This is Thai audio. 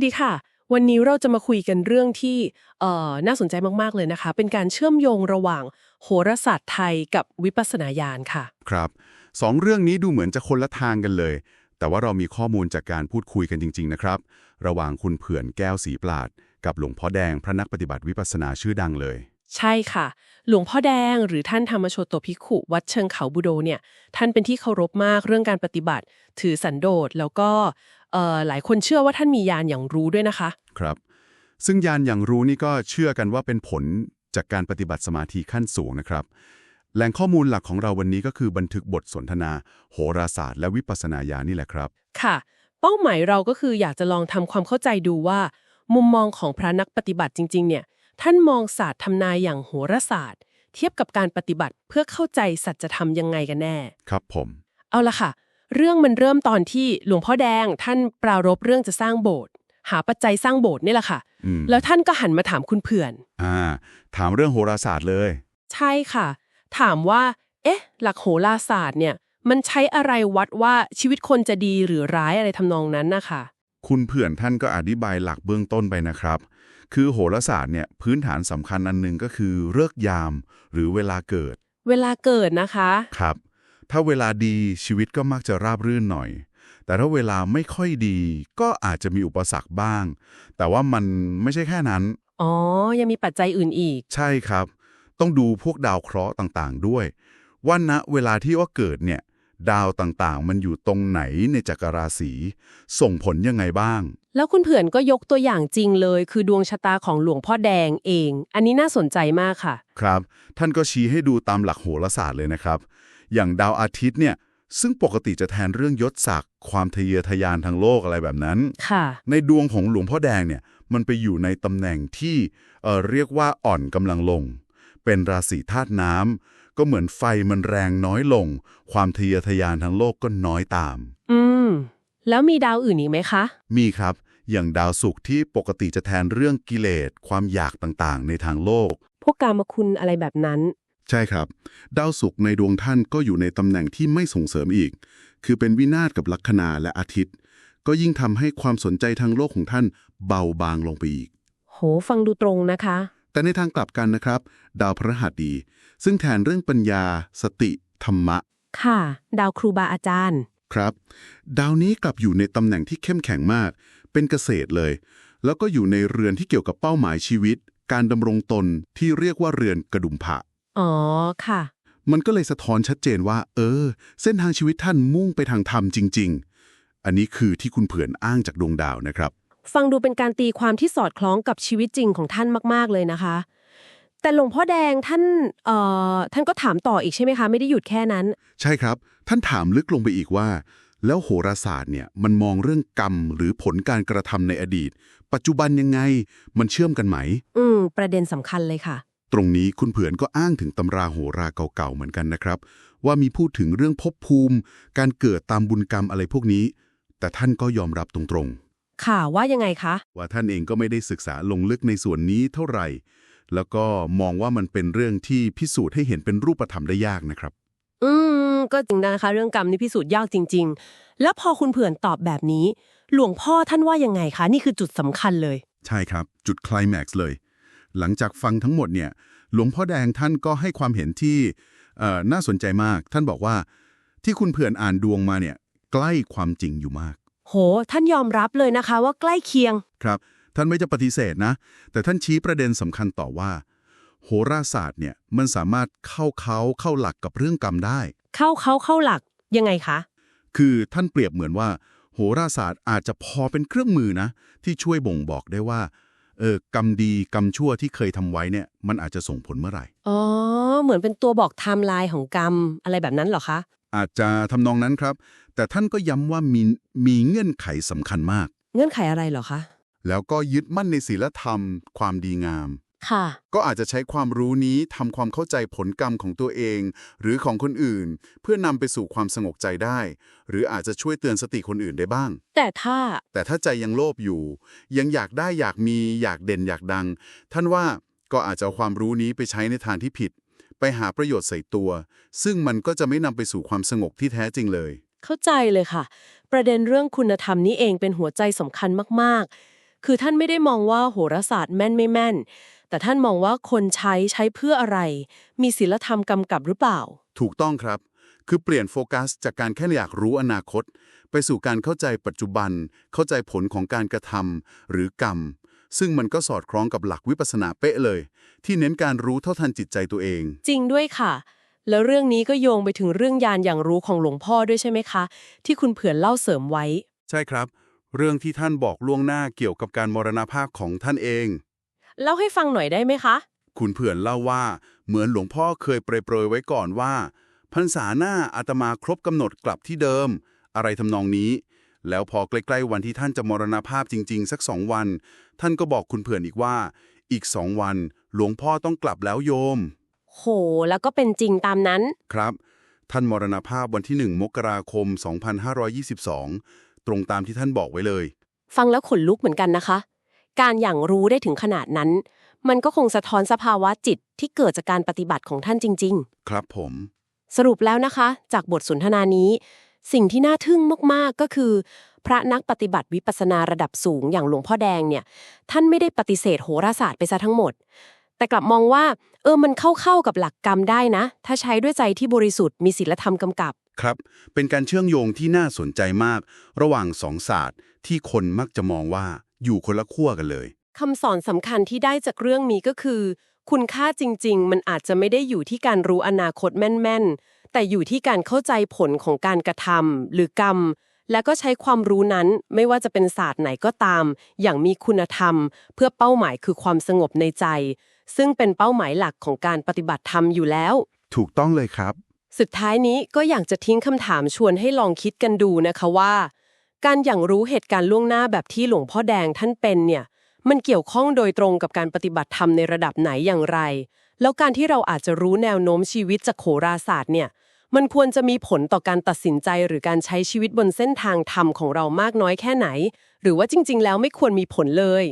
วัสดีค่ะ วันนี้เราจะมาคุยกันเรื่องที่เอ่อน่าสนใจมากๆเลยนะคะ เป็นการเชื่อมโยงระหว่างโหราศาสตร์ไทยกับวิปัสสนาญาณค่ะ ครับสองเรื่องนี้ดูเหมือนจะคนละทางกันเลย แต่ว่าเรามีข้อมูลจากการพูดคุยกันจริง ๆ นะครับ ระหว่างคุณเผื่อนแก้วสีปราด กับหลวงพ่อแดงพระนักปฏิบัติวิปัสสนาชื่อดังเลย ใช่ค่ะ หลวงพ่อแดงหรือท่านธรรมโชตภิกขุวัดเชิงเขาบุโดเนี่ย ท่านเป็นที่เคารพมากเรื่องการปฏิบัติ ถือสันโดษแล้วก็เอ่อ หลายคนเชื่อว่าท่านมีญาณอย่างรู้ด้วยนะคะ ครับ ซึ่งยานอย่างรู้นี่ก็เชื่อกันว่าเป็นผลจากการปฏิบัติสมาธิขั้นสูงนะครับ แหล่งข้อมูลหลักของเราวันนี้ก็คือบันทึกบทสนทนา โหราศาสตร์และวิปัสสนาญาณนี่แหละครับ ค่ะ เป้าหมายเราก็คืออยากจะลองทำความเข้าใจดูว่า มุมมองของพระนักปฏิบัติจริง ๆ เนี่ย ท่านมองศาสตร์ทำนายอย่างโหราศาสตร์ เทียบกับการปฏิบัติเพื่อเข้าใจสัจธรรมยังไงกันแน่ ครับผม เอาละค่ะ เรื่องมันเริ่มตอนที่หลวงพ่อแดงท่านปรารภเรื่องจะสร้างโบสถ์หาปัจจัยสร้างโบสถ์นี่แหละค่ะอืมแล้วท่านก็หันมาถามคุณเผื่อน อ่า ถามเรื่องโหราศาสตร์เลย ใช่ค่ะ ถามว่า เอ๊ะ หลักโหราศาสตร์เนี่ย มันใช้อะไรวัดว่าชีวิตคนจะดีหรือร้ายอะไรทำนองนั้นนะคะคุณเผื่อนท่านก็อธิบายหลักเบื้องต้นไปนะครับ คือโหราศาสตร์เนี่ยพื้นฐานสำคัญอันหนึงก็คือเลิกษ์ยาม หรือเวลาเกิด เวลาเกิดนะคะ ครับ ถ้าเวลาดีชีวิตก็มักจะราบรื่นหน่อย แต่ถ้าเวลาไม่ค่อยดีก็อาจจะมีอุปสรรคบ้าง แต่ว่ามันไม่ใช่แค่นั้น อ๋อ ยังมีปัจจัยอื่นอีก ใช่ครับ ต้องดูพวกดาวเคราะห์ต่างๆ ด้วย ว่าณเวลาที่ว่าเกิดเนี่ย ดาวต่างๆ มันอยู่ตรงไหนในจักรราศี ส่งผลยังไงบ้าง แล้วคุณเผื่อนก็ยกตัวอย่างจริงเลย คือดวงชะตาของหลวงพ่อแดงเอง อันนี้น่าสนใจมากค่ะ ครับ ท่านก็ชี้ให้ดูตามหลักโหราศาสตร์เลยนะครับ อย่างดาวอาทิตย์เนี่ยซึ่งปกติจะแทนเรื่องยศศักดิ์ความทะเยอทะยานทางโลกอะไรแบบนั้นค่ะในดวงของหลวงพ่อแดงเนี่ยมันไปอยู่ในตำแหน่งที่เอ่อเรียกว่าอ่อนกำลังลง เป็นราศีธาตุน้ำก็เหมือนไฟมันแรงน้อยลง ความทะเยอทะยานทางโลกก็น้อยตาม อืม แล้วมีดาวอื่นอีกไหมคะ มีครับ อย่างดาวศุกร์ที่ปกติจะแทนเรื่องกิเลสความอยากต่างๆ ในทางโลก พวกกามคุณอะไรแบบนั้น ใช่ครับ ดาวศุกร์ในดวงท่านก็อยู่ในตำแหน่งที่ไม่ส่งเสริมอีก คือเป็นวินาศกับลัคนาและอาทิตย์ ก็ยิ่งทำให้ความสนใจทางโลกของท่านเบาบางลงไปอีก โห ฟังดูตรงนะคะ แต่ในทางกลับกันนะครับ ดาวพฤหัสดี ซึ่งแทนเรื่องปัญญา สติ ธรรมะ ค่ะ ดาวครูบาอาจารย์ ครับ ดาวนี้กลับอยู่ในตำแหน่งที่เข้มแข็งมาก เป็นเกษตรเลย แล้วก็อยู่ในเรือนที่เกี่ยวกับเป้าหมายชีวิต การดำรงตนที่เรียกว่าเรือนกระดุมผะ อ๋อค่ะ มันก็เลยสะท้อนชัดเจนว่า เออ เส้นทางชีวิตท่านมุ่งไปทางธรรมจริง ๆ อันนี้คือที่คุณเผื่อนอ้างจากดวงดาวนะครับ ฟังดูเป็นการตีความที่สอดคล้องกับชีวิตจริงของท่านมาก ๆ เลยนะคะ แต่หลวงพ่อแดงท่านเอ่อท่านก็ถามต่ออีกใช่ไหมคะ ไม่ได้หยุดแค่นั้น ใช่ครับ ท่านถามลึกลงไปอีกว่า แล้วโหราศาสตร์เนี่ยมันมองเรื่องกรรมหรือผลการกระทำในอดีต ปัจจุบันยังไงมันเชื่อมกันไหม อืม ประเด็นสำคัญเลยค่ะ ตรงนี้คุณเผื่อนก็อ้างถึงตำราโหราเก่าๆเหมือนกันนะครับ ว่ามีพูดถึงเรื่องภพภูมิ การเกิดตามบุญกรรมอะไรพวกนี้ แต่ท่านก็ยอมรับตรงๆ ค่ะว่ายังไงคะ ว่าท่านเองก็ไม่ได้ศึกษาลงลึกในส่วนนี้เท่าไหร่ แล้วก็มองว่ามันเป็นเรื่องที่พิสูจน์ให้เห็นเป็นรูปธรรมได้ยากนะครับ อืมก็จริงนะคะ เรื่องกรรมนี่พิสูจน์ยากจริง ๆ แล้วพอคุณเผื่อนตอบแบบนี้ หลวงพ่อท่านว่ายังไงคะ นี่คือจุดสำคัญเลย ใช่ครับ จุดไคลแม็กซ์เลย หลังจากฟังทั้งหมดเนี่ยหลวงพ่อแดงท่านก็ให้ความเห็นที่เอ่อน่าสนใจมาก ท่านบอกว่าที่คุณเผื่อนอ่านดวงมาเนี่ยใกล้ความจริงอยู่มาก โห ท่านยอมรับเลยนะคะว่าใกล้เคียงครับ ท่านไม่จะปฏิเสธนะ แต่ท่านชี้ประเด็นสำคัญต่อว่า โหราศาสตร์เนี่ยมันสามารถเข้าเขาเข้าหลักกับเรื่องกรรมได้ เข้าเขาเข้าหลักยังไงคะคือท่านเปรียบเหมือนว่า โหราศาสตร์อาจจะพอเป็นเครื่องมือนะ ที่ช่วยบ่งบอกได้ว่า เออกรรมดีกรรมชั่วที่เคยทำไว้เนี่ย มันอาจจะส่งผลเมื่อไหร่ อ๋อ เหมือนเป็นตัวบอกไทม์ไลน์ของกรรมอะไรแบบนั้นเหรอคะ อาจจะทำนองนั้นครับ แต่ท่านก็ย้ำว่ามีมีเงื่อนไขสำคัญมาก เงื่อนไขอะไรเหรอคะ แล้วก็ยึดมั่นในศีลธรรม ความดีงาม ค่ะ ก็อาจจะใช้ความรู้นี้ทำความเข้าใจผลกรรมของตัวเอง หรือของคนอื่น เพื่อนำไปสู่ความสงบใจได้ หรืออาจจะช่วยเตือนสติคนอื่นได้บ้าง แต่ถ้า แต่ถ้าใจยังโลภอยู่ ยังอยากได้อยากมีอยากเด่นอยากดัง ท่านว่าก็อาจจะเอาความรู้นี้ไปใช้ในทางที่ผิด ไปหาประโยชน์ใส่ตัว ซึ่งมันก็จะไม่นำไปสู่ความสงบที่แท้จริงเลย เข้าใจเลยค่ะ ประเด็นเรื่องคุณธรรมนี้เองเป็นหัวใจสำคัญมากๆ คือท่านไม่ได้มองว่าโหราศาสตร์แม่นไม่แม่น แต่ท่านมองว่าคนใช้ใช้เพื่ออะไร มีศีลธรรมกำกับหรือเปล่า ถูกต้องครับ คือเปลี่ยนโฟกัสจากการแค่อยากรู้อนาคต ไปสู่การเข้าใจปัจจุบัน เข้าใจผลของการกระทำหรือกรรม ซึ่งมันก็สอดคล้องกับหลักวิปัสสนาเป๊ะเลย ที่เน้นการรู้เท่าทันจิตใจตัวเอง จริงด้วยค่ะ แล้วเรื่องนี้ก็โยงไปถึงเรื่องยานอย่างรู้ของหลวงพ่อด้วยใช่ไหมคะ ที่คุณเผื่อนเล่าเสริมไว้ ใช่ครับ เรื่องที่ท่านบอกล่วงหน้าเกี่ยวกับการมรณภาพของท่านเอง เล่าให้ฟังหน่อยได้ไหมคะ คุณเผื่อนเล่าว่า เหมือนหลวงพ่อเคยเปรยๆไว้ก่อนว่า พรรษาหน้าอาตมาครบกำหนดกลับที่เดิม อะไรทำนองนี้ แล้วพอใกล้ๆวันที่ท่านจะมรณภาพจริง ๆ สักสองวัน ท่านก็บอกคุณเผื่อนอีกว่า อีกสองวัน หลวงพ่อต้องกลับแล้วโยม โห แล้วก็เป็นจริงตามนั้น ครับ ท่านมรณภาพวันที่ 1 มกราคม 2522 ตรงตามที่ท่านบอกไว้เลย ฟังแล้วขนลุกเหมือนกันนะคะ การอย่างรู้ได้ถึงขนาดนั้น มันก็คงสะท้อนสภาวะจิตที่เกิดจากการปฏิบัติของท่านจริงครับผมๆสรุปแล้วนะคะ จากบทสนทนานี้ สิ่งที่น่าทึ่งมากๆก็คือ พระนักปฏิบัติวิปัสสนาระดับสูงอย่างหลวงพ่อแดงเนี่ย ท่านไม่ได้ปฏิเสธโหราศาสตร์ไปซะทั้งหมด แต่กลับมองว่า เออมันเข้าๆกับหลักกรรมได้นะ ถ้าใช้ด้วยใจที่บริสุทธิ์มีศีลธรรมกำกับครับ เป็นการเชื่อมโยงที่น่าสนใจมาก ระหว่างสองศาสตร์ที่คนมักจะมองว่า อยู่คนละขั้วกันเลยคำสอนสำคัญที่ได้จากเรื่องนี้ก็คือ คุณค่าจริง ๆ มันอาจจะไม่ได้อยู่ที่การรู้อนาคตแม่น ๆ แต่อยู่ที่การเข้าใจผลของการกระทำหรือกรรม และก็ใช้ความรู้นั้นไม่ว่าจะเป็นศาสตร์ไหนก็ตาม อย่างมีคุณธรรม เพื่อเป้าหมายคือความสงบในใจ ซึ่งเป็นเป้าหมายหลักของการปฏิบัติธรรมอยู่แล้ว ถูกต้องเลยครับ สุดท้ายนี้ก็อยากจะทิ้งคำถามชวนให้ลองคิดกันดูนะคะว่า การอย่างรู้เหตุการณ์ล่วงหน้าแบบที่หลวงพ่อแดงท่านเป็นเนี่ย มันเกี่ยวข้องโดยตรงกับการปฏิบัติธรรมในระดับไหนอย่างไร แล้วการที่เราอาจจะรู้แนวโน้มชีวิตจากโหราศาสตร์เนี่ย มันควรจะมีผลต่อการตัดสินใจหรือการใช้ชีวิตบนเส้นทางธรรมของเรามากน้อยแค่ไหน หรือว่าจริง ๆ แล้วไม่ควรมีผลเลย